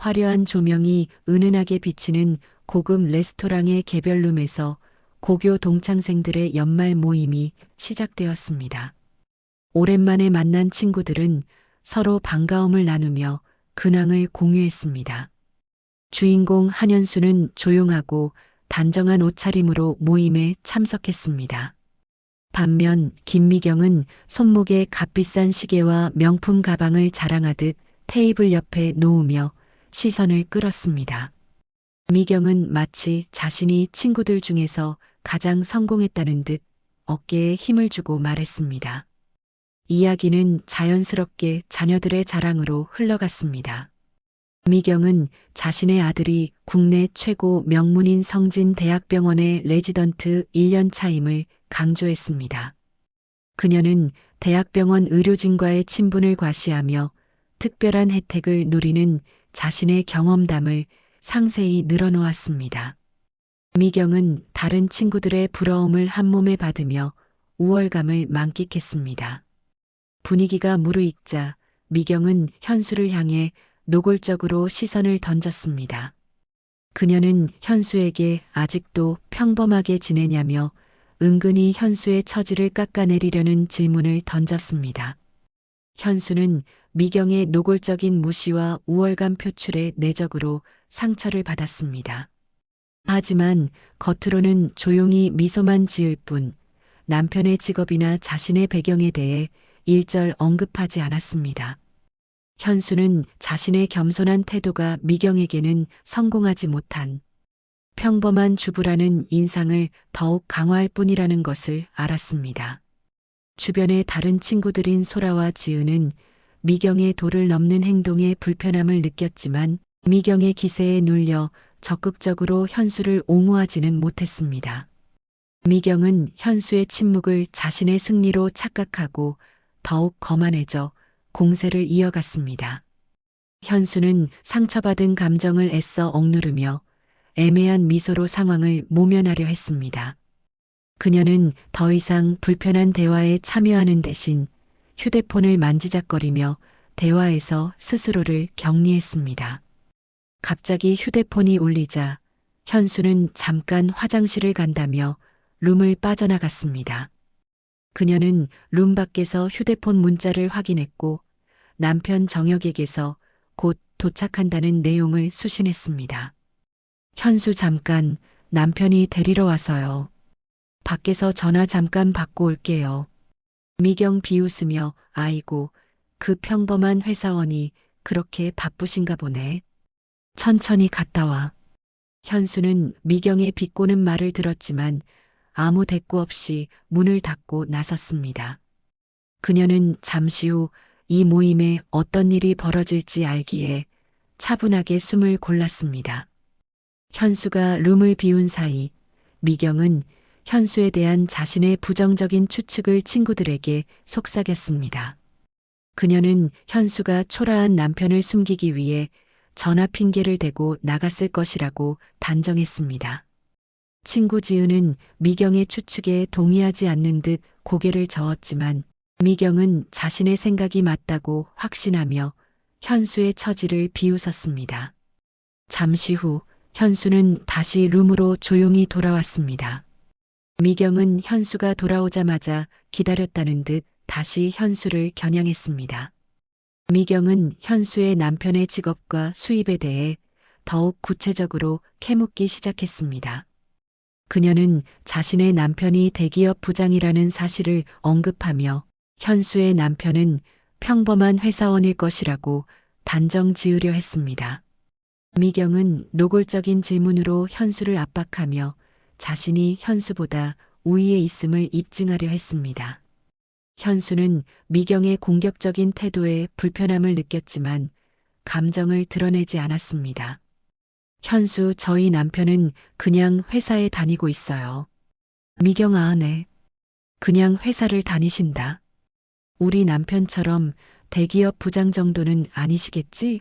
화려한 조명이 은은하게 비치는 고급 레스토랑의 개별룸에서 고교 동창생들의 연말 모임이 시작되었습니다. 오랜만에 만난 친구들은 서로 반가움을 나누며 근황을 공유했습니다. 주인공 한현수는 조용하고 단정한 옷차림으로 모임에 참석했습니다. 반면 김미경은 손목에 값비싼 시계와 명품 가방을 자랑하듯 테이블 옆에 놓으며 시선을 끌었습니다. 미경은 마치 자신이 친구들 중에서 가장 성공했다는 듯 어깨에 힘을 주고 말했습니다. 이야기는 자연스럽게 자녀들의 자랑으로 흘러갔습니다. 미경은 자신의 아들이 국내 최고 명문인 성진 대학병원의 레지던트 1년 차임을 강조했습니다. 그녀는 대학병원 의료진과의 친분을 과시하며 특별한 혜택을 누리는 자신의 경험담을 상세히 늘어놓았습니다. 미경은 다른 친구들의 부러움을 한 몸에 받으며 우월감을 만끽했습니다. 분위기가 무르익자 미경은 현수를 향해 노골적으로 시선을 던졌습니다. 그녀는 현수에게 아직도 평범하게 지내냐며 은근히 현수의 처지를 깎아내리려는 질문을 던졌습니다. 현수는 미경의 노골적인 무시와 우월감 표출에 내적으로 상처를 받았습니다. 하지만 겉으로는 조용히 미소만 지을 뿐 남편의 직업이나 자신의 배경에 대해 일절 언급하지 않았습니다. 현수는 자신의 겸손한 태도가 미경에게는 성공하지 못한 평범한 주부라는 인상을 더욱 강화할 뿐이라는 것을 알았습니다. 주변의 다른 친구들인 소라와 지은은 미경의 도를 넘는 행동에 불편함을 느꼈지만 미경의 기세에 눌려 적극적으로 현수를 옹호하지는 못했습니다. 미경은 현수의 침묵을 자신의 승리로 착각하고 더욱 거만해져 공세를 이어갔습니다. 현수는 상처받은 감정을 애써 억누르며 애매한 미소로 상황을 모면하려 했습니다. 그녀는 더 이상 불편한 대화에 참여하는 대신 휴대폰을 만지작거리며 대화에서 스스로를 격리했습니다. 갑자기 휴대폰이 울리자 현수는 잠깐 화장실을 간다며 룸을 빠져나갔습니다. 그녀는 룸 밖에서 휴대폰 문자를 확인했고 남편 정혁에게서 곧 도착한다는 내용을 수신했습니다. 현수 잠깐 남편이 데리러 와서요. 밖에서 전화 잠깐 받고 올게요. 미경 비웃으며 아이고 그 평범한 회사원이 그렇게 바쁘신가 보네. 천천히 갔다 와. 현수는 미경의 비꼬는 말을 들었지만 아무 대꾸 없이 문을 닫고 나섰습니다. 그녀는 잠시 후 이 모임에 어떤 일이 벌어질지 알기에 차분하게 숨을 골랐습니다. 현수가 룸을 비운 사이 미경은 현수에 대한 자신의 부정적인 추측을 친구들에게 속삭였습니다. 그녀는 현수가 초라한 남편을 숨기기 위해 전화 핑계를 대고 나갔을 것이라고 단정했습니다. 친구 지은은 미경의 추측에 동의하지 않는 듯 고개를 저었지만 미경은 자신의 생각이 맞다고 확신하며 현수의 처지를 비웃었습니다. 잠시 후 현수는 다시 룸으로 조용히 돌아왔습니다. 미경은 현수가 돌아오자마자 기다렸다는 듯 다시 현수를 겨냥했습니다. 미경은 현수의 남편의 직업과 수입에 대해 더욱 구체적으로 캐묻기 시작했습니다. 그녀는 자신의 남편이 대기업 부장이라는 사실을 언급하며 현수의 남편은 평범한 회사원일 것이라고 단정 지으려 했습니다. 미경은 노골적인 질문으로 현수를 압박하며 자신이 현수보다 우위에 있음을 입증하려 했습니다. 현수는 미경의 공격적인 태도에 불편함을 느꼈지만 감정을 드러내지 않았습니다. 현수, 저희 남편은 그냥 회사에 다니고 있어요. 미경아, 네. 그냥 회사를 다니신다. 우리 남편처럼 대기업 부장 정도는 아니시겠지?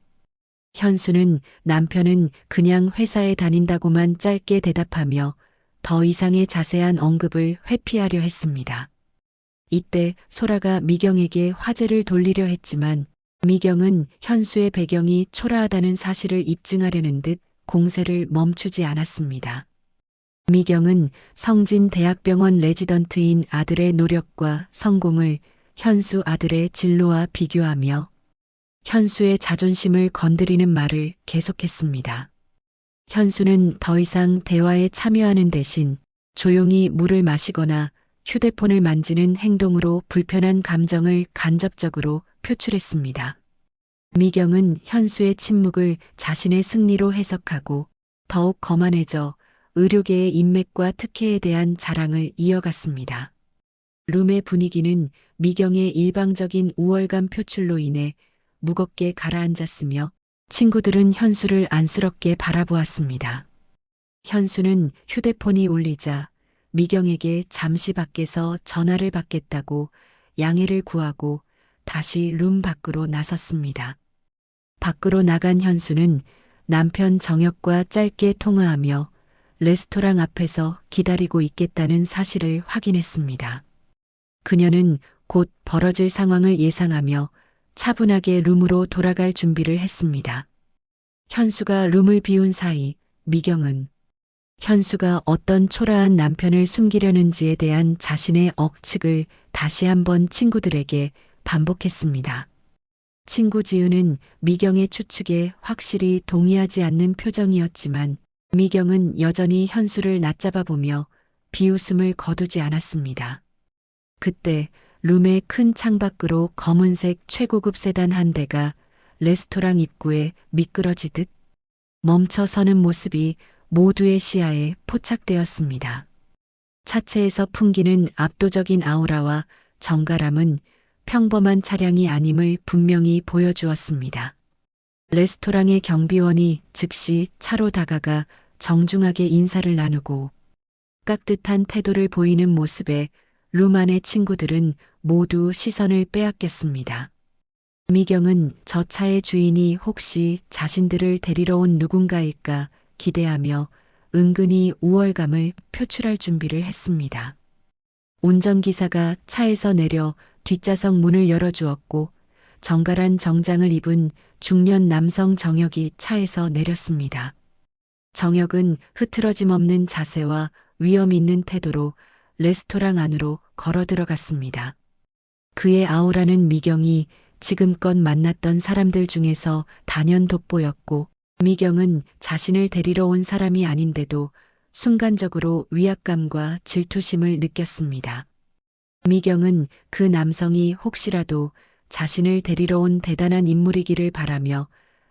현수는 남편은 그냥 회사에 다닌다고만 짧게 대답하며 더 이상의 자세한 언급을 회피하려 했습니다. 이때 소라가 미경에게 화제를 돌리려 했지만 미경은 현수의 배경이 초라하다는 사실을 입증하려는 듯 공세를 멈추지 않았습니다. 미경은 성진 대학병원 레지던트인 아들의 노력과 성공을 현수 아들의 진로와 비교하며 현수의 자존심을 건드리는 말을 계속했습니다. 현수는 더 이상 대화에 참여하는 대신 조용히 물을 마시거나 휴대폰을 만지는 행동으로 불편한 감정을 간접적으로 표출했습니다. 미경은 현수의 침묵을 자신의 승리로 해석하고 더욱 거만해져 의료계의 인맥과 특혜에 대한 자랑을 이어갔습니다. 룸의 분위기는 미경의 일방적인 우월감 표출로 인해 무겁게 가라앉았으며 친구들은 현수를 안쓰럽게 바라보았습니다. 현수는 휴대폰이 울리자 미경에게 잠시 밖에서 전화를 받겠다고 양해를 구하고 다시 룸 밖으로 나섰습니다. 밖으로 나간 현수는 남편 정혁과 짧게 통화하며 레스토랑 앞에서 기다리고 있겠다는 사실을 확인했습니다. 그녀는 곧 벌어질 상황을 예상하며 차분하게 룸으로 돌아갈 준비를 했습니다. 현수가 룸을 비운 사이 미경은 현수가 어떤 초라한 남편을 숨기려는지에 대한 자신의 억측을 다시 한번 친구들에게 반복했습니다. 친구 지은은 미경의 추측에 확실히 동의하지 않는 표정이었지만 미경은 여전히 현수를 낮잡아 보며 비웃음을 거두지 않았습니다. 그때 룸의 큰 창밖으로 검은색 최고급 세단 한 대가 레스토랑 입구에 미끄러지듯 멈춰 서는 모습이 모두의 시야에 포착되었습니다. 차체에서 풍기는 압도적인 아우라와 정갈함은 평범한 차량이 아님을 분명히 보여주었습니다. 레스토랑의 경비원이 즉시 차로 다가가 정중하게 인사를 나누고 깍듯한 태도를 보이는 모습에 룸 안의 친구들은 모두 시선을 빼앗겼습니다. 미경은 저 차의 주인이 혹시 자신들을 데리러 온 누군가일까 기대하며 은근히 우월감을 표출할 준비를 했습니다. 운전기사가 차에서 내려 뒷좌석 문을 열어주었고 정갈한 정장을 입은 중년 남성 정혁이 차에서 내렸습니다. 정혁은 흐트러짐 없는 자세와 위험 있는 태도로 레스토랑 안으로 걸어 들어갔습니다. 그의 아우라는 미경이 지금껏 만났던 사람들 중에서 단연 돋보였고 미경은 자신을 데리러 온 사람이 아닌데도 순간적으로 위압감과 질투심을 느꼈습니다. 미경은 그 남성이 혹시라도 자신을 데리러 온 대단한 인물이기를 바라며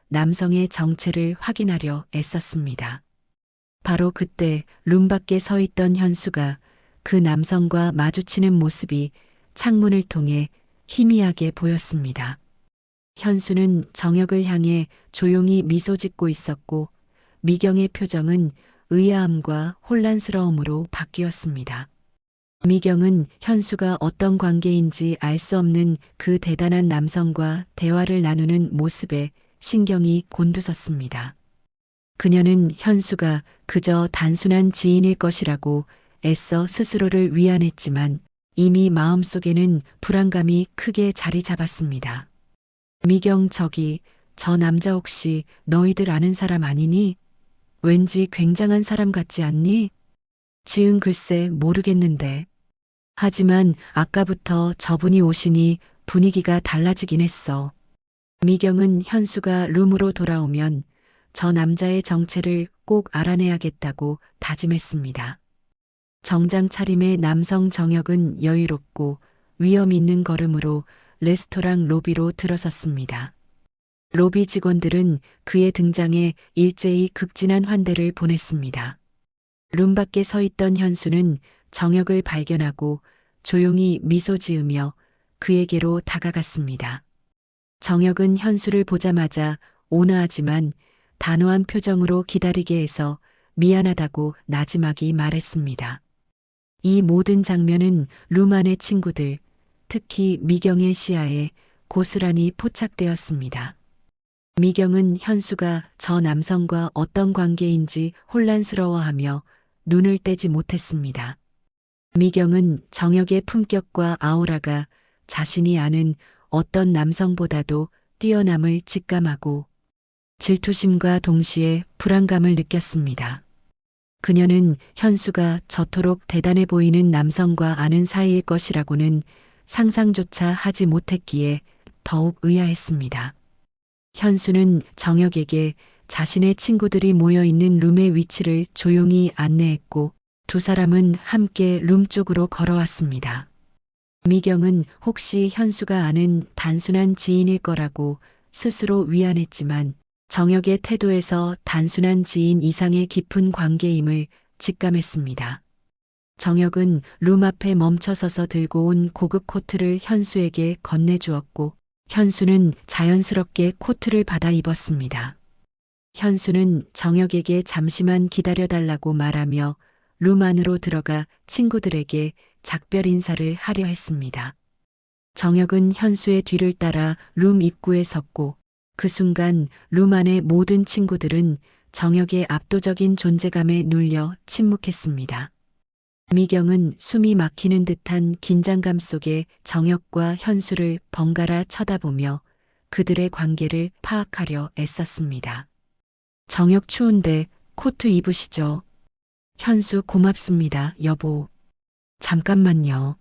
남성의 정체를 확인하려 애썼습니다. 바로 그때 룸 밖에 서 있던 현수가 그 남성과 마주치는 모습이 창문을 통해 희미하게 보였습니다. 현수는 정혁을 향해 조용히 미소 짓고 있었고 미경의 표정은 의아함과 혼란스러움으로 바뀌었습니다. 미경은 현수가 어떤 관계인지 알 수 없는 그 대단한 남성과 대화를 나누는 모습에 신경이 곤두섰습니다. 그녀는 현수가 그저 단순한 지인일 것이라고 애써 스스로를 위안했지만 이미 마음속에는 불안감이 크게 자리 잡았습니다. 미경 저기 저 남자 혹시 너희들 아는 사람 아니니? 왠지 굉장한 사람 같지 않니? 지은 글쎄 모르겠는데. 하지만 아까부터 저분이 오시니 분위기가 달라지긴 했어. 미경은 현수가 룸으로 돌아오면 저 남자의 정체를 꼭 알아내야겠다고 다짐했습니다. 정장 차림의 남성 정혁은 여유롭고 위험 있는 걸음으로 레스토랑 로비로 들어섰습니다. 로비 직원들은 그의 등장에 일제히 극진한 환대를 보냈습니다. 룸 밖에 서 있던 현수는 정혁을 발견하고 조용히 미소 지으며 그에게로 다가갔습니다. 정혁은 현수를 보자마자 온화하지만 단호한 표정으로 기다리게 해서 미안하다고 나지막이 말했습니다. 이 모든 장면은 룸 안의 친구들, 특히 미경의 시야에 고스란히 포착되었습니다. 미경은 현수가 저 남성과 어떤 관계인지 혼란스러워하며 눈을 떼지 못했습니다. 미경은 정혁의 품격과 아우라가 자신이 아는 어떤 남성보다도 뛰어남을 직감하고 질투심과 동시에 불안감을 느꼈습니다. 그녀는 현수가 저토록 대단해 보이는 남성과 아는 사이일 것이라고는 상상조차 하지 못했기에 더욱 의아했습니다. 현수는 정혁에게 자신의 친구들이 모여 있는 룸의 위치를 조용히 안내했고 두 사람은 함께 룸 쪽으로 걸어왔습니다. 미경은 혹시 현수가 아는 단순한 지인일 거라고 스스로 위안했지만 정혁의 태도에서 단순한 지인 이상의 깊은 관계임을 직감했습니다. 정혁은 룸 앞에 멈춰서서 들고 온 고급 코트를 현수에게 건네주었고 현수는 자연스럽게 코트를 받아 입었습니다. 현수는 정혁에게 잠시만 기다려달라고 말하며 룸 안으로 들어가 친구들에게 작별 인사를 하려 했습니다. 정혁은 현수의 뒤를 따라 룸 입구에 섰고 그 순간 룸 안의 모든 친구들은 정혁의 압도적인 존재감에 눌려 침묵했습니다. 미경은 숨이 막히는 듯한 긴장감 속에 정혁과 현수를 번갈아 쳐다보며 그들의 관계를 파악하려 애썼습니다. 정혁 추운데 코트 입으시죠. 현수 고맙습니다, 여보. 잠깐만요.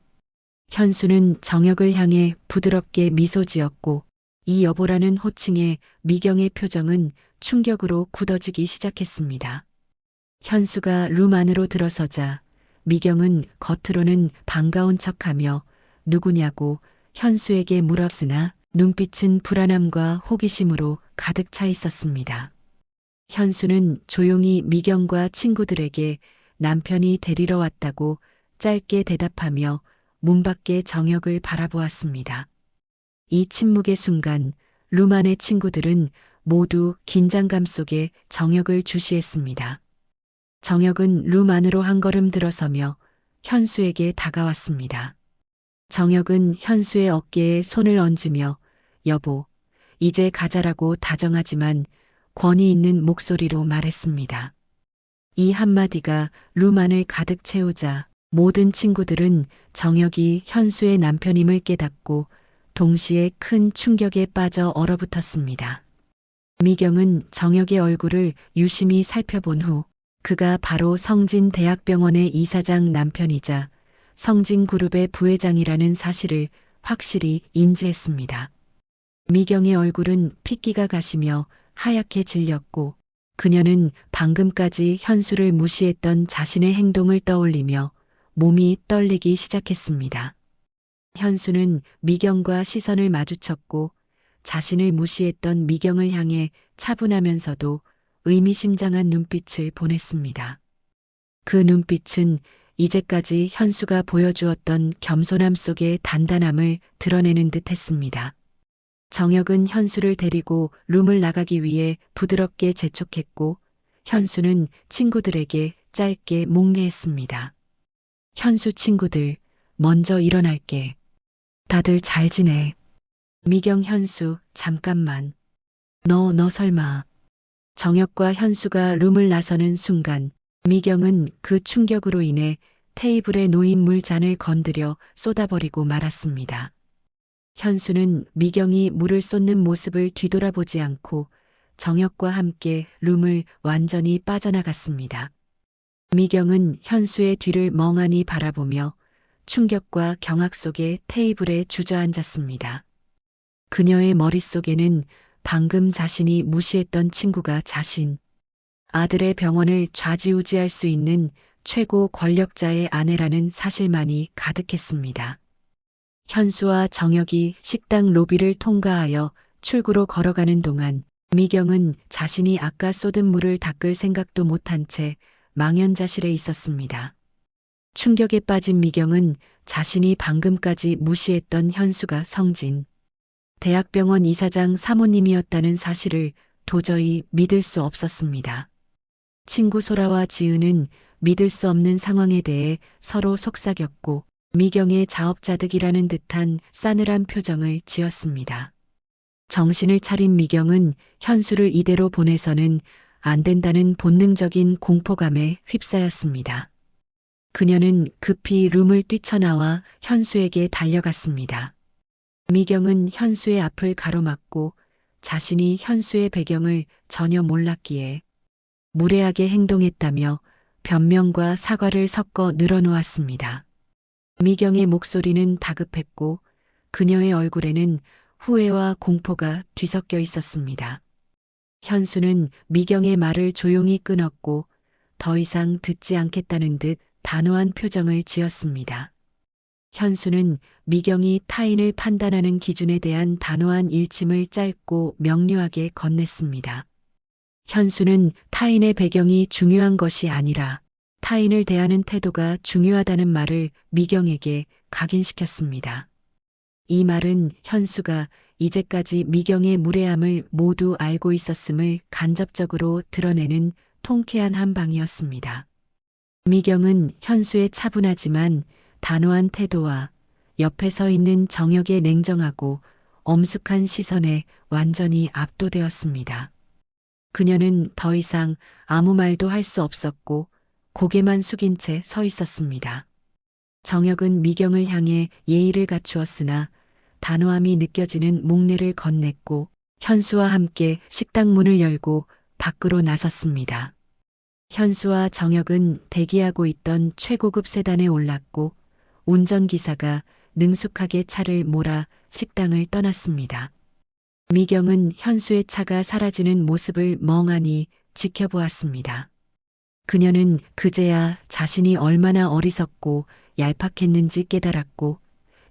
현수는 정혁을 향해 부드럽게 미소 지었고 이 여보라는 호칭에 미경의 표정은 충격으로 굳어지기 시작했습니다. 현수가 룸 안으로 들어서자 미경은 겉으로는 반가운 척하며 누구냐고 현수에게 물었으나 눈빛은 불안함과 호기심으로 가득 차 있었습니다. 현수는 조용히 미경과 친구들에게 남편이 데리러 왔다고 짧게 대답하며 문 밖의 정역을 바라보았습니다. 이 침묵의 순간 룸 안의 친구들은 모두 긴장감 속에 정역을 주시했습니다. 정역은 룸 안으로 한 걸음 들어서며 현수에게 다가왔습니다. 정역은 현수의 어깨에 손을 얹으며 여보, 이제 가자라고 다정하지만 권위 있는 목소리로 말했습니다. 이 한마디가 룸 안을 가득 채우자 모든 친구들은 정혁이 현수의 남편임을 깨닫고 동시에 큰 충격에 빠져 얼어붙었습니다. 미경은 정혁의 얼굴을 유심히 살펴본 후 그가 바로 성진 대학병원의 이사장 남편이자 성진 그룹의 부회장이라는 사실을 확실히 인지했습니다. 미경의 얼굴은 핏기가 가시며 하얗게 질렸고 그녀는 방금까지 현수를 무시했던 자신의 행동을 떠올리며 몸이 떨리기 시작했습니다. 현수는 미경과 시선을 마주쳤고 자신을 무시했던 미경을 향해 차분하면서도 의미심장한 눈빛을 보냈습니다. 그 눈빛은 이제까지 현수가 보여주었던 겸손함 속의 단단함을 드러내는 듯 했습니다. 정혁은 현수를 데리고 룸을 나가기 위해 부드럽게 재촉했고 현수는 친구들에게 짧게 목례했습니다. 현수 친구들, 먼저 일어날게. 다들 잘 지내. 미경 현수, 잠깐만. 너, 너 설마. 정혁과 현수가 룸을 나서는 순간 미경은 그 충격으로 인해 테이블에 놓인 물잔을 건드려 쏟아버리고 말았습니다. 현수는 미경이 물을 쏟는 모습을 뒤돌아보지 않고 정혁과 함께 룸을 완전히 빠져나갔습니다. 미경은 현수의 뒤를 멍하니 바라보며 충격과 경악 속에 테이블에 주저앉았습니다. 그녀의 머릿속에는 방금 자신이 무시했던 친구가 자신, 아들의 병원을 좌지우지할 수 있는 최고 권력자의 아내라는 사실만이 가득했습니다. 현수와 정혁이 식당 로비를 통과하여 출구로 걸어가는 동안 미경은 자신이 아까 쏟은 물을 닦을 생각도 못한 채 망연자실해 있었습니다. 충격에 빠진 미경은 자신이 방금까지 무시했던 현수가 성진, 대학병원 이사장 사모님이었다는 사실을 도저히 믿을 수 없었습니다. 친구 소라와 지은은 믿을 수 없는 상황에 대해 서로 속삭였고 미경의 자업자득이라는 듯한 싸늘한 표정을 지었습니다. 정신을 차린 미경은 현수를 이대로 보내서는 안 된다는 본능적인 공포감에 휩싸였습니다. 그녀는 급히 룸을 뛰쳐나와 현수에게 달려갔습니다. 미경은 현수의 앞을 가로막고 자신이 현수의 배경을 전혀 몰랐기에 무례하게 행동했다며 변명과 사과를 섞어 늘어놓았습니다. 미경의 목소리는 다급했고 그녀의 얼굴에는 후회와 공포가 뒤섞여 있었습니다. 현수는 미경의 말을 조용히 끊었고 더 이상 듣지 않겠다는 듯 단호한 표정을 지었습니다. 현수는 미경이 타인을 판단하는 기준에 대한 단호한 일침을 짧고 명료하게 건넸습니다. 현수는 타인의 배경이 중요한 것이 아니라 타인을 대하는 태도가 중요하다는 말을 미경에게 각인시켰습니다. 이 말은 현수가 이제까지 미경의 무례함을 모두 알고 있었음을 간접적으로 드러내는 통쾌한 한 방이었습니다. 미경은 현수의 차분하지만 단호한 태도와 옆에 서 있는 정혁의 냉정하고 엄숙한 시선에 완전히 압도되었습니다. 그녀는 더 이상 아무 말도 할 수 없었고 고개만 숙인 채 서 있었습니다. 정혁은 미경을 향해 예의를 갖추었으나 단호함이 느껴지는 목례를 건넸고 현수와 함께 식당 문을 열고 밖으로 나섰습니다. 현수와 정혁은 대기하고 있던 최고급 세단에 올랐고 운전기사가 능숙하게 차를 몰아 식당을 떠났습니다. 미경은 현수의 차가 사라지는 모습을 멍하니 지켜보았습니다. 그녀는 그제야 자신이 얼마나 어리석고 얄팍했는지 깨달았고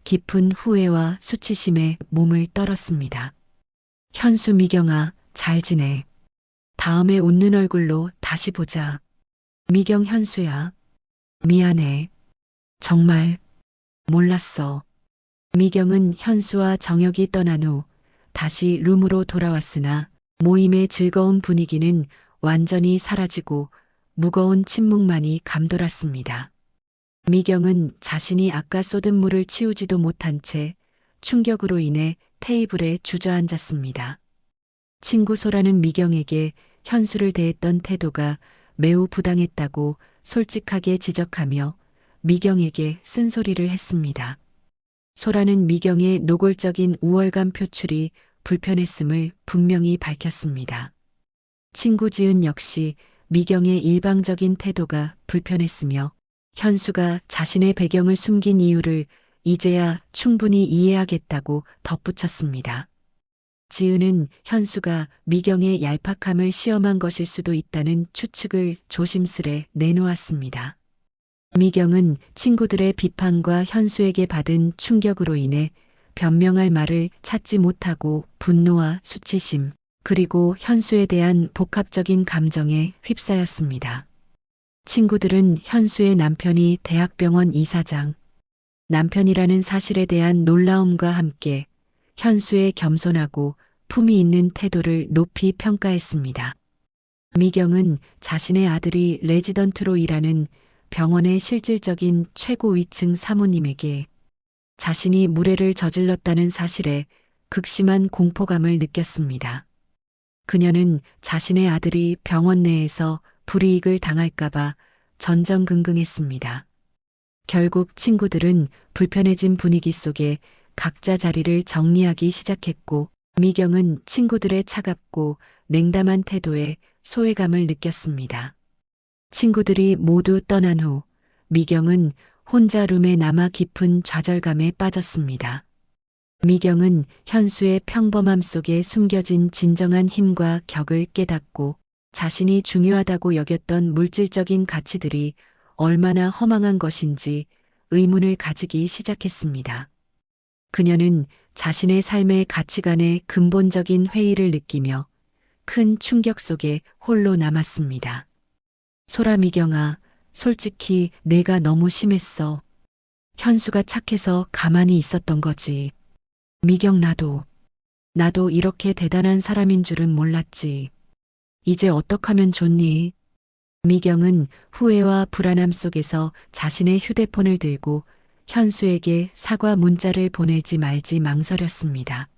깊은 후회와 수치심에 몸을 떨었습니다. 현수 미경아, 잘 지내. 다음에 웃는 얼굴로 다시 보자. 미경 현수야. 미안해. 정말 몰랐어. 미경은 현수와 정혁이 떠난 후 다시 룸으로 돌아왔으나 모임의 즐거운 분위기는 완전히 사라지고 무거운 침묵만이 감돌았습니다. 미경은 자신이 아까 쏟은 물을 치우지도 못한 채 충격으로 인해 테이블에 주저앉았습니다. 친구 소라는 미경에게 현수를 대했던 태도가 매우 부당했다고 솔직하게 지적하며 미경에게 쓴소리를 했습니다. 소라는 미경의 노골적인 우월감 표출이 불편했음을 분명히 밝혔습니다. 친구 지은 역시 미경의 일방적인 태도가 불편했으며 현수가 자신의 배경을 숨긴 이유를 이제야 충분히 이해하겠다고 덧붙였습니다. 지은은 현수가 미경의 얄팍함을 시험한 것일 수도 있다는 추측을 조심스레 내놓았습니다. 미경은 친구들의 비판과 현수에게 받은 충격으로 인해 변명할 말을 찾지 못하고 분노와 수치심, 그리고 현수에 대한 복합적인 감정에 휩싸였습니다. 친구들은 현수의 남편이 대학병원 이사장, 남편이라는 사실에 대한 놀라움과 함께 현수의 겸손하고 품이 있는 태도를 높이 평가했습니다. 미경은 자신의 아들이 레지던트로 일하는 병원의 실질적인 최고 위층 사모님에게 자신이 무례를 저질렀다는 사실에 극심한 공포감을 느꼈습니다. 그녀는 자신의 아들이 병원 내에서 불이익을 당할까봐 전전긍긍했습니다. 결국 친구들은 불편해진 분위기 속에 각자 자리를 정리하기 시작했고 미경은 친구들의 차갑고 냉담한 태도에 소외감을 느꼈습니다. 친구들이 모두 떠난 후 미경은 혼자 룸에 남아 깊은 좌절감에 빠졌습니다. 미경은 현수의 평범함 속에 숨겨진 진정한 힘과 격을 깨닫고 자신이 중요하다고 여겼던 물질적인 가치들이 얼마나 허망한 것인지 의문을 가지기 시작했습니다. 그녀는 자신의 삶의 가치관에 근본적인 회의를 느끼며 큰 충격 속에 홀로 남았습니다. 소라 미경아, 솔직히 내가 너무 심했어. 현수가 착해서 가만히 있었던 거지. 미경 나도. 나도 이렇게 대단한 사람인 줄은 몰랐지. 이제 어떡하면 좋니? 미경은 후회와 불안함 속에서 자신의 휴대폰을 들고 현수에게 사과 문자를 보낼지 말지 망설였습니다.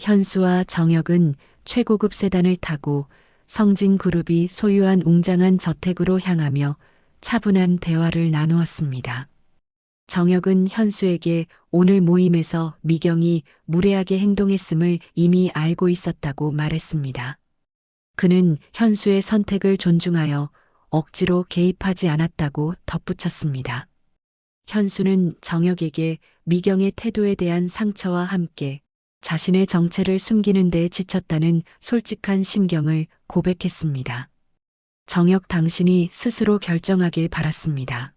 현수와 정혁은 최고급 세단을 타고 성진 그룹이 소유한 웅장한 저택으로 향하며 차분한 대화를 나누었습니다. 정혁은 현수에게 오늘 모임에서 미경이 무례하게 행동했음을 이미 알고 있었다고 말했습니다. 그는 현수의 선택을 존중하여 억지로 개입하지 않았다고 덧붙였습니다. 현수는 정혁에게 미경의 태도에 대한 상처와 함께 자신의 정체를 숨기는 데 지쳤다는 솔직한 심경을 고백했습니다. 정혁 당신이 스스로 결정하길 바랐습니다.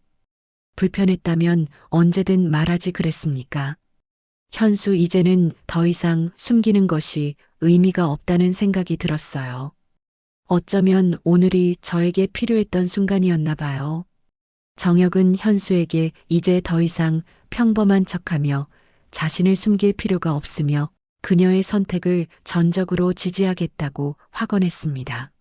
불편했다면 언제든 말하지 그랬습니까? 현수 이제는 더 이상 숨기는 것이 의미가 없다는 생각이 들었어요. 어쩌면 오늘이 저에게 필요했던 순간이었나 봐요. 정혁은 현수에게 이제 더 이상 평범한 척하며 자신을 숨길 필요가 없으며 그녀의 선택을 전적으로 지지하겠다고 확언했습니다.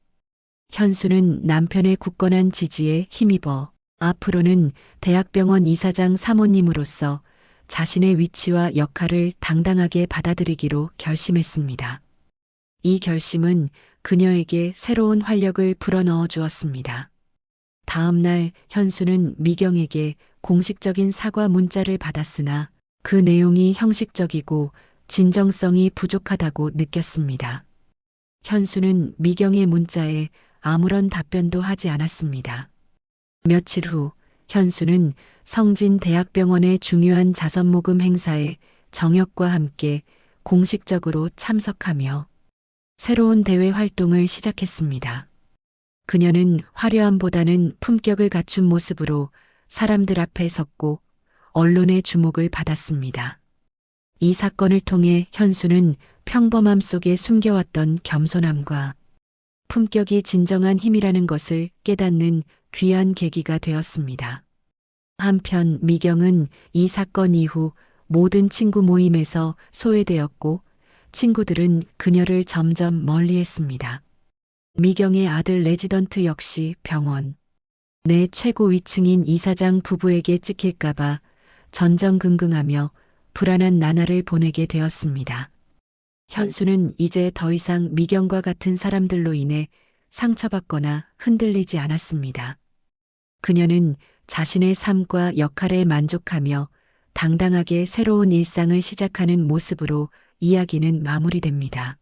현수는 남편의 굳건한 지지에 힘입어 앞으로는 대학병원 이사장 사모님으로서 자신의 위치와 역할을 당당하게 받아들이기로 결심했습니다. 이 결심은 그녀에게 새로운 활력을 불어넣어 주었습니다. 다음 날 현수는 미경에게 공식적인 사과 문자를 받았으나 그 내용이 형식적이고 진정성이 부족하다고 느꼈습니다. 현수는 미경의 문자에 아무런 답변도 하지 않았습니다. 며칠 후 현수는 성진 대학병원의 중요한 자선 모금 행사에 정혁과 함께 공식적으로 참석하며 새로운 대회 활동을 시작했습니다. 그녀는 화려함보다는 품격을 갖춘 모습으로 사람들 앞에 섰고 언론의 주목을 받았습니다. 이 사건을 통해 현수는 평범함 속에 숨겨왔던 겸손함과 품격이 진정한 힘이라는 것을 깨닫는 귀한 계기가 되었습니다. 한편 미경은 이 사건 이후 모든 친구 모임에서 소외되었고 친구들은 그녀를 점점 멀리했습니다. 미경의 아들 레지던트 역시 병원. 내 최고 위층인 이사장 부부에게 찍힐까봐 전전긍긍하며 불안한 나날을 보내게 되었습니다. 현수는 이제 더 이상 미경과 같은 사람들로 인해 상처받거나 흔들리지 않았습니다. 그녀는 자신의 삶과 역할에 만족하며 당당하게 새로운 일상을 시작하는 모습으로 이야기는 마무리됩니다.